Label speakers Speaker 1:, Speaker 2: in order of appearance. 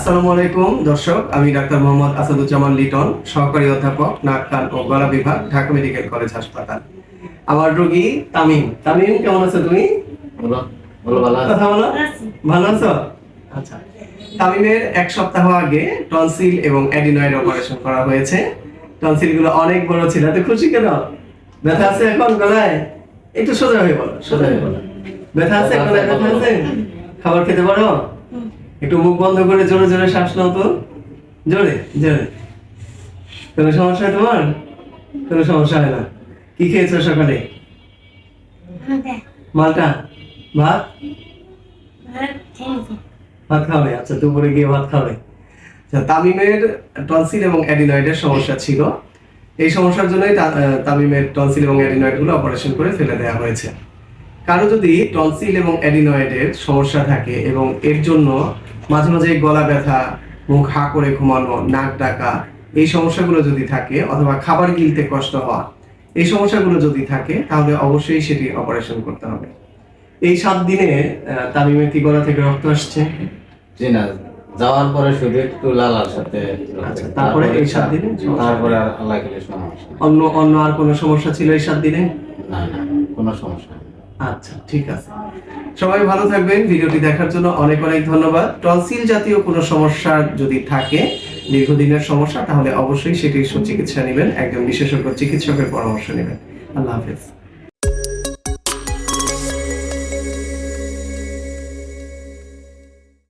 Speaker 1: আসসালামু আলাইকুম দর্শক। আমি ডাক্তার মোহাম্মদ আসাদুজ্জামান লিটন সহকারী অধ্যাপক নাক কান ও গলা বিভাগ ঢাকা মেডিকেল কলেজ হাসপাতাল। আমার রোগী তামিম। তামিম কেমন আছো তুমি?
Speaker 2: বলো বলো ভালো
Speaker 1: কথা বলো। ভালো আছো। আচ্ছা। তামিমের এক সপ্তাহ আগে টনসিল এবং অ্যাডিনয়েড অপারেশন করা হয়েছে। টনসিলগুলো অনেক বড় ছিল। এত খুশি কেন? ব্যথা আছে এখন গলায়? একটু সোজা হয়ে বলো সোজা হয়ে বলো। ব্যথা আছে গলায়? ব্যথা আছে? খাবার খেতে পারো? একটু মুখ বন্ধ করে জোরে জোরে শ্বাস নাও তো। জোরে জোরে। কোনো সমস্যা হয় তোমার? কোনো সমস্যা হয় না। কি খেয়েছো সকালে? মালটা? ভাত? ভাত খাবে আচ্ছা দুপুরে গিয়ে ভাত খাবে। আচ্ছা তামিমের টনসিল এবং অ্যাডিনয়েডের সমস্যা ছিল। এই সমস্যার জন্যই তামিমের টনসিল এবং অ্যাডিনয়েডগুলো অপারেশন করে ফেলে দেওয়া হয়েছে। কারও যদি টনসিল এবং অ্যাডিনয়েডের সমস্যা থাকে এবং এর জন্য মাঝে মাঝে গলা ব্যথা মুখ হা করে ঘুমানো নাক ডাকা এই সমস্যাগুলো যদি থাকে অথবা খাবার গিলতে কষ্ট হওয়া এই সমস্যাগুলো যদি থাকে তাহলে অবশ্যই সেটি অপারেশন করতে হবে। এই সাত দিনে তামিমের কি গলা থেকে রক্ত আসছে।
Speaker 2: জি না যাওয়ার পরে শুধু একটু লালার সাথে
Speaker 1: আচ্ছা, তারপরে এই সাত দিনে
Speaker 2: তারপরে আর আল্লাহ সমস্যা
Speaker 1: অন্য অন্য আর কোনো সমস্যা ছিল এই সাত দিনে?
Speaker 2: না না কোনো সমস্যা।
Speaker 1: আচ্ছা ঠিক আছে। সবাই ভালো থাকবেন। ভিডিওটি দেখার জন্য অনেক অনেক ধন্যবাদ। টনসিল জাতীয় কোনো সমস্যা যদি থাকে, দীর্ঘদিনের সমস্যা, তাহলে অবশ্যই সেটির সুচিকিৎসা নেবেন। একজন বিশেষজ্ঞ চিকিৎসকের পরামর্শ নেবেন। আল্লাহ হাফেজ।